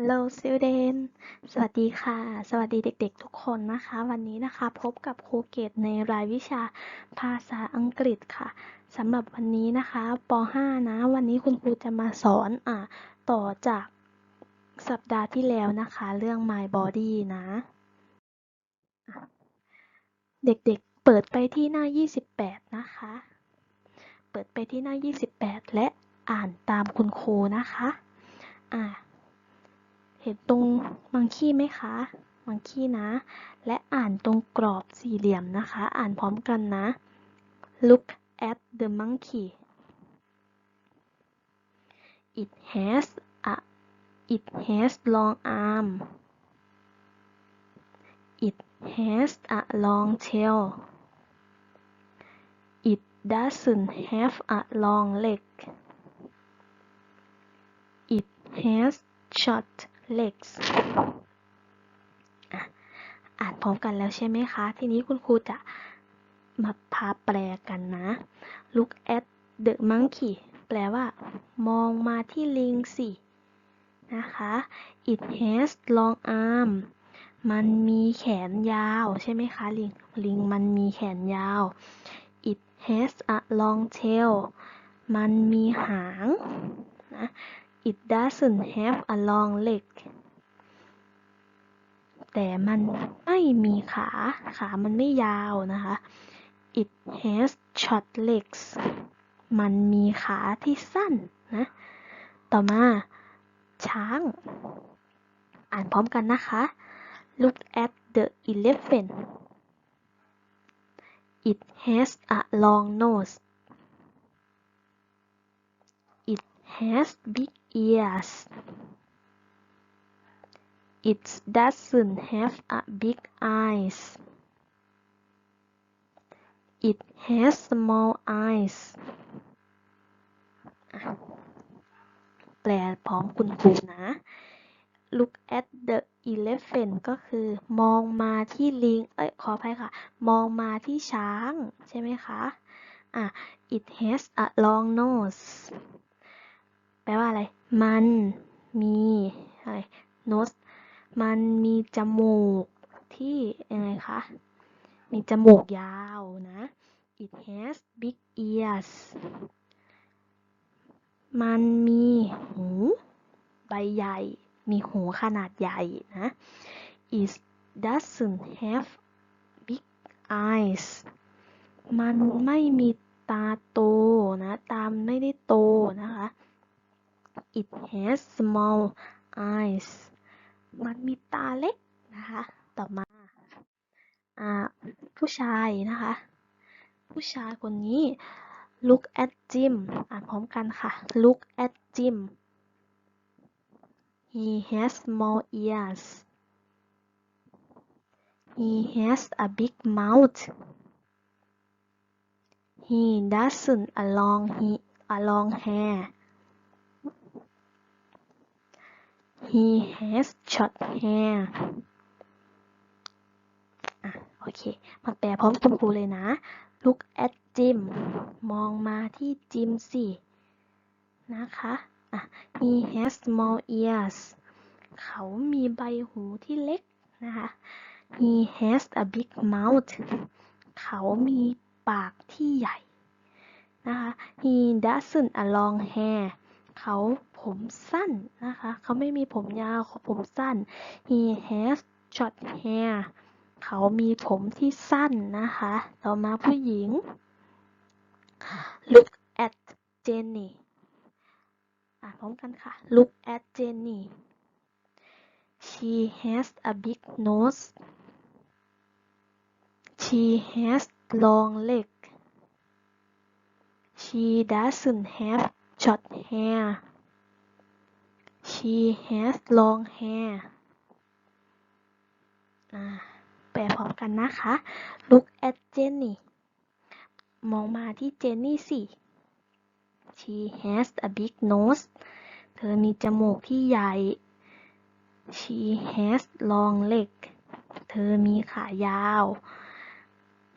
Hello student สวัสดีค่ะ สวัสดีเด็กๆ ทุกคนนะคะ วันนี้นะคะพบกับครูเกตในรายวิชาภาษาอังกฤษค่ะสำหรับวันนี้นะคะป .5 นะ วันนี้คุณครูจะมาสอนอะต่อจากสัปดาห์ที่แล้วนะคะ เรื่อง my body นะอะเด็กๆ เปิดไปที่หน้า 28 นะคะ เปิดไปที่หน้า 28 และอ่านตามคุณครูนะคะ อะ เห็นตรงมังคีไหมคะมังคีนะ และอ่านตรงกรอบสี่เหลี่ยมนะคะ อ่านพร้อมกันนะ look at the monkey it has a it has long arm it has a long tail it doesn't have a long leg it has short legs อะอ่านพร้อมกันแล้วใช่ไหมคะ ทีนี้คุณครูจะมาพาแปลกันนะ look at the monkey แปลว่า มองมาที่ลิงสิ นะคะ it has long arm มันมีแขนยาวใช่ไหมคะ ลิง ลิงมันมีแขนยาว it has a long tail มันมีหางนะ it doesn't have a long leg แต่มันไม่มีขา ขามันไม่ยาวนะคะ it has short legs มันมีขาที่สั้นนะ ต่อมา ช้าง อ่านพร้อมกันนะคะ look at the elephant it has a long nose it has big ears it doesn't have a big eyes it has small eyes แปลพร้อมคุณครูนะ look at the elephant ก็คือ มองมาที่ลิง เอ้ย ขออภัยค่ะ มองมาที่ช้าง ใช่ไหมคะ อะ it has a long nose แปลว่าอะไร มันมีอะไร nose มันมีจมูกที่ยังไงคะ มีจมูกยาวนะ it has big ears มันมีหูใบใหญ่ มีหูขนาดใหญ่นะ it doesn't have big eyes มันไม่มีตาโตนะ ตามไม่ได้โตนะคะ it has small eyes มันมีตาเล็กนะคะ ต่อมาอ่าผู้ชายนะคะ ผู้ชายคนนี้ look at Jim อ่านพร้อมกันค่ะ look at Jim he has small ears he has a big mouth he doesn't a long he a long hair he has short hair อะโอเค มาแปลพร้อมคุณครูเลยนะ look at Jim มองมาที่จิมสิ นะคะอะ he has small ears เขามีใบหูที่เล็กนะคะ he has a big mouth เขามีปากที่ใหญ่นะคะ he doesn't a long hair เขา ผมสั้นนะคะ เขาไม่มีผมยาวเขาผมสั้น he has short hair เขามีผมที่สั้นนะคะ ต่อมาผู้หญิง look at Jenny อ่านพร้อมกันค่ะ look at Jenny she has a big nose she has long leg she doesn't have short hair she has long hair แปลพร้อมกันนะคะ look at Jenny มองมาที่เจนนี่สิ she has a big nose เธอมีจมูกที่ใหญ่ she has long leg เธอมีขายาว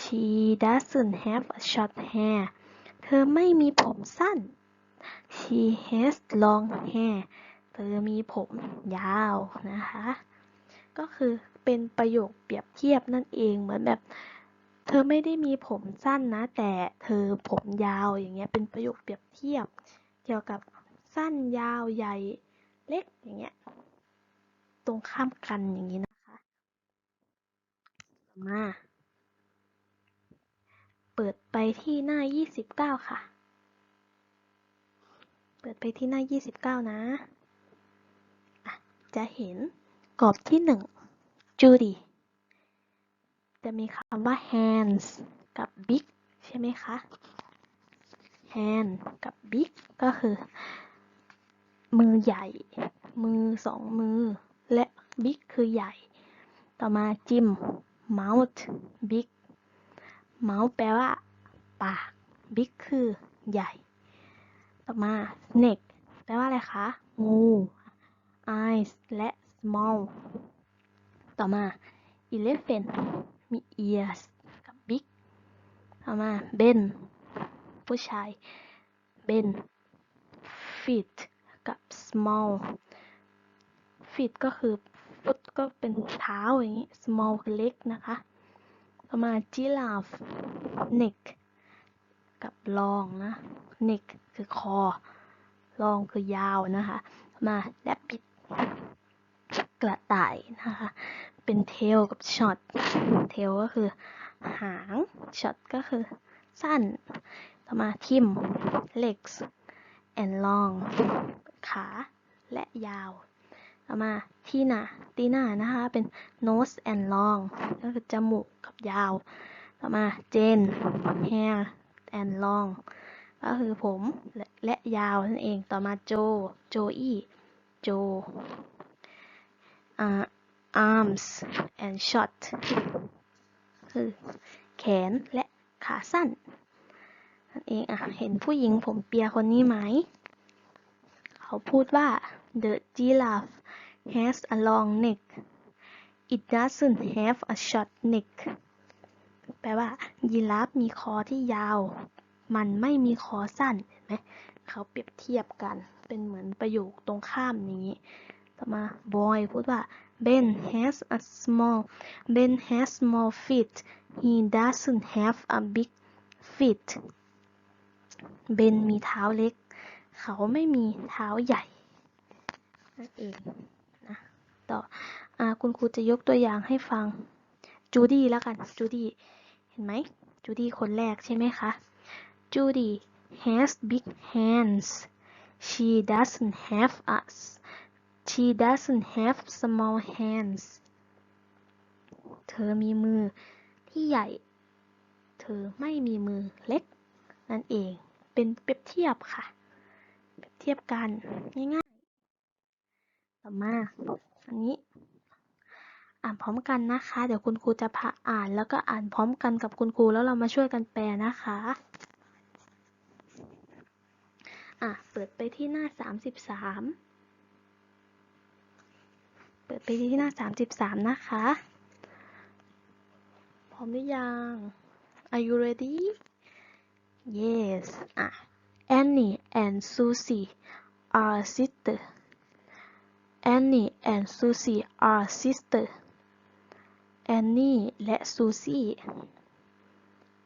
she doesn't have a short hair เธอไม่มีผมสั้น she has long hair เธอมีผมยาวนะคะ ก็คือเป็นประโยคเปรียบเทียบนั่นเองเหมือนแบบ เธอไม่ได้มีผมสั้นนะ แต่เธอผมยาวอย่างเงี้ยเป็นประโยคเปรียบเทียบ เกี่ยวกับสั้นยาวใหญ่เล็กอย่างเงี้ยตรงข้ามกันอย่างนี้นะคะมาเปิดไปที่หน้า 29 ค่ะ เปิดไปที่หน้า 29 นะ จะเห็นกรอบที่1 Judy จะมีคำว่า hands กับ big ใช่ไหมคะ hand กับ big ก็คือ มือใหญ่ มือสองมือ และ big คือใหญ่ ต่อมาจิม mouth big mouth แปลว่า ปาก big คือใหญ่ ต่อมา snake แปลว่าอะไรคะ งู eyes และ small ต่อมา elephant มี ears กับ big ต่อมา ben ผู้ชาย ben feet กับ small feet ก็คือ foot ก็เป็นเท้าอย่างนี้ small คือเล็กนะคะ ต่อมา giraffe neck กับ long นะ neck คือคอ long คือยาวนะคะ มา rabbit กระต่ายนะคะ เป็น tail กับ short tail ก็คือหาง short ก็คือสั้น ต่อมาทิม legs and long ขาและยาว ต่อมาทีน่าตีน่านะคะ เป็น nose and long ก็คือจมูกกับยาว ต่อมาเจน hair and long ก็คือผมและและยาวนั่นเอง ต่อมาโจ โจอี้ โจอ่า arms and short คือแขนและขาสั้นนั่นเองอะเห็นผู้หญิงผมเปียคนนี้ไหม เขาพูดว่า the giraffe has a long neck it doesn't have a short neck แปลว่ายีราฟมีคอที่ยาว มันไม่มีคอสั้นเห็นไหมเขาเปรียบเทียบกัน เป็นเหมือนประโยคตรงข้ามนี้ต่อมา boy พูดว่า Ben has a small Ben has small feet he doesn't have a big feet Ben มีเท้าเล็ก เขาไม่มีเท้าใหญ่นั่นเองนะต่ออคุณครูจะยกตัวอย่างให้ฟังจูดี้แล้วกันจูดี้เห็นไหมจูดี้คนแรกใช่ไหมคะ Judy has big hands she doesn't have us she doesn't have small hands เธอมีมือที่ใหญ่ เธอไม่มีมือเล็ก นั่นเอง เป็นเปรียบเทียบค่ะ เปรียบเทียบกันง่ายๆ ต่อมา อันนี้ อ่านพร้อมกันนะคะ เดี๋ยวคุณครูจะพาอ่านแล้วก็อ่านพร้อมกันกับคุณครูแล้วเรามาช่วยกันแปลนะคะ อะ เปิดไปที่หน้าสามสิบสามเปิดไปที่หน้าสามสิบสามนะคะ พร้อมหรือยัง Are you ready Yes อะ Annie and Susie are sister Annie and Susie are sister Annie และ Susie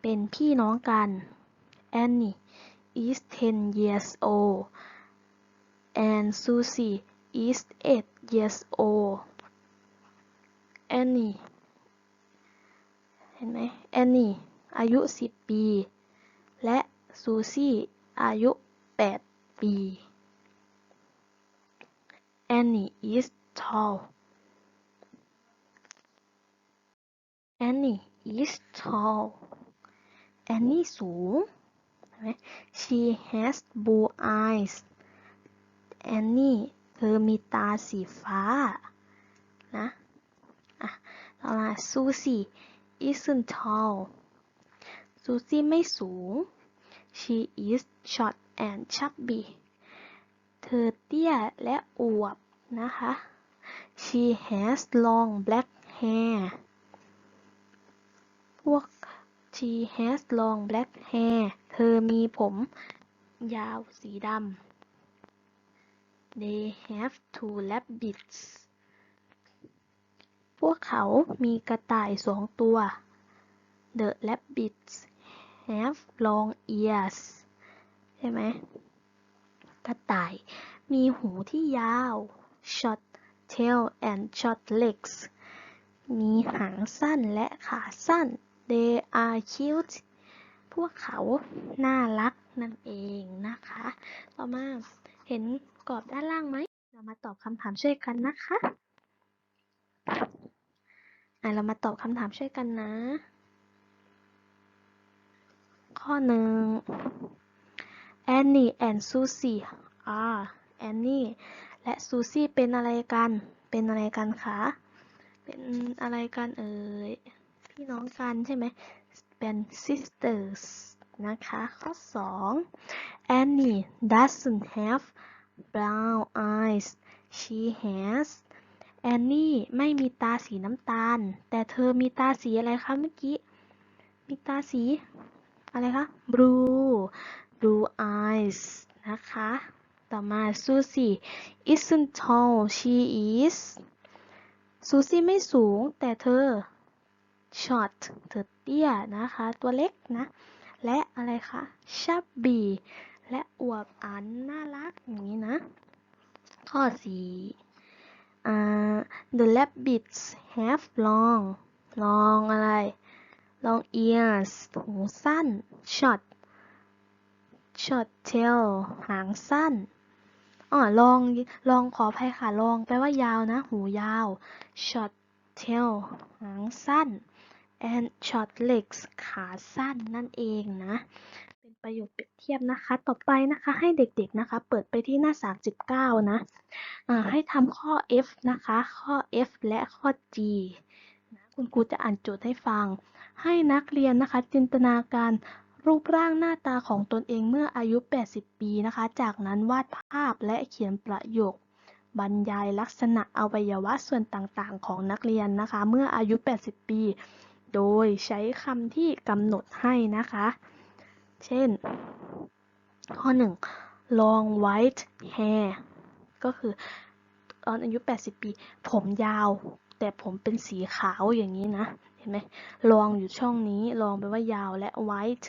เป็นพี่น้องกัน Annie is 10 years old and Susie is 8 years old Annie เห็นไหม Annie อายุ 10 ปี และ Susie อายุ 8 ปี Annie is tall Annie is tall Annie สูง She has blue eyes Annie เธอมีตาสีฟ้า นะอะต่อมา Susie isn't tall Susie ไม่สูง She is short and chubby เธอเตี้ยและอวบนะคะ She has long black hair พวก She has long black hair เธอมีผมยาวสีดำ they have two rabbits พวกเขามีกระต่ายสองตัว the rabbits have long ears ใช่ไหม กระต่ายมีหูที่ยาว short tail and short legs มีหางสั้นและขาสั้น they are cute พวกเขา น่ารักนั่นเองนะคะ ต่อมาเห็นกรอบด้านล่างไหม เรามาตอบคำถามช่วยกันนะคะ อะ เรามาตอบคำถามช่วยกันนะ ข้อหนึ่ง Annie and Susie are Annie และ Susie เป็นอะไรกัน เป็นอะไรกันคะ เป็นอะไรกันเอ่ย พี่น้องกันใช่ไหมเป็น sisters นะคะ ข้อ 2 Annie doesn't have brown eyes she has Annie ไม่มีตาสีน้ำตาล แต่เธอมีตาสีอะไรคะเมื่อกี้ มีตาสี อะไรคะ blue blue eyes นะคะ ต่อมา Susie isn't tall she is Susie ไม่สูงแต่เธอ short เธอเตี้ยนะคะ ตัวเล็กนะ และอะไรคะ chubby และอวบอันน่ารักอย่างนี้นะ ข้อสี่อ่า the rabbits have long long อะไร long ears หูสั้น short short tail หางสั้นอ๋อลอง ลองขออภัยค่ะ ลองแปลว่ายาวนะ หูยาว short tail หางสั้น and short legs ขาสั้นนั่นเองนะ เป็นประโยคเปรียบเทียบนะคะ ต่อไปนะคะให้เด็กๆนะคะ เปิดไปที่หน้า 39 นะอ่าให้ทำข้อ F นะคะ ข้อ F และข้อ G นะคุณครูจะอ่านโจทย์ให้ฟัง ให้นักเรียนนะคะ จินตนาการรูปร่างหน้าตาของตนเองเมื่ออายุ 80 ปีนะคะ จากนั้นวาดภาพและเขียนประโยคบรรยายลักษณะอวัยวะส่วนต่างๆ ของนักเรียนนะคะ เมื่ออายุ 80 ปี โดยใช้คำที่กำหนดให้นะคะ เช่น ข้อ 1 long white hair ก็คือตอนอายุ 80 ปี ผมยาว แต่ผมเป็นสีขาวอย่างนี้นะ เห็นไหม long อยู่ช่องนี้ long แปลว่ายาวและ white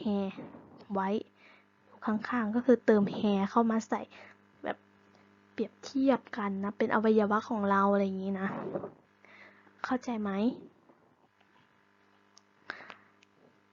hair white ข้างๆ ก็คือเติม hair เข้ามาใส่แบบเปรียบเทียบกันนะ เป็นอวัยวะของเราอะไรอย่างนี้นะ เข้าใจไหม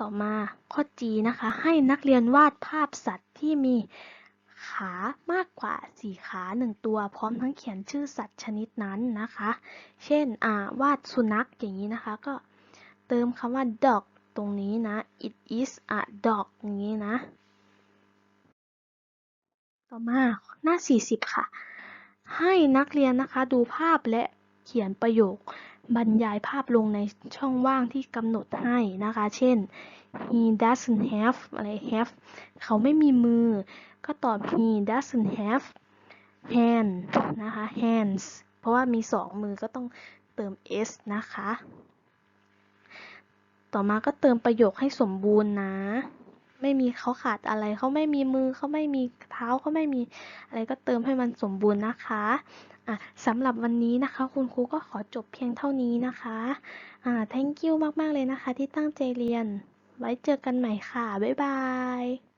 ต่อมาข้อ G นะคะ ให้นักเรียนวาดภาพสัตว์ที่มีขามากกว่า 4 ขา 1 ตัว พร้อมทั้งเขียนชื่อสัตว์ชนิดนั้นนะคะ เช่นวาดสุนัขอย่างนี้นะคะ ก็เติมคำว่า dog ตรงนี้นะ it is a dog อย่างนี้นะ ต่อมาหน้า 40 ค่ะ ให้นักเรียนนะคะดูภาพและเขียนประโยค บรรยายภาพลงในช่องว่างที่กำหนดให้นะคะ เช่น he doesn't have อะไร have เขาไม่มีมือ ก็ตอบ he doesn't have hand นะคะ hands เพราะว่ามีสองมือก็ต้องเติม s นะคะ ต่อมาก็เติมประโยคให้สมบูรณ์นะ ไม่มีเขาขาดอะไร เขาไม่มีมือ เขาไม่มีเท้า เขาไม่มีอะไรก็เติมให้มันสมบูรณ์นะคะ อะสำหรับวันนี้นะคะ คุณครูก็ขอจบเพียงเท่านี้นะคะอ่า thank you มาก ๆ เลยนะคะที่ตั้งใจเรียน ไว้เจอกันใหม่ค่ะ บ๊ายบาย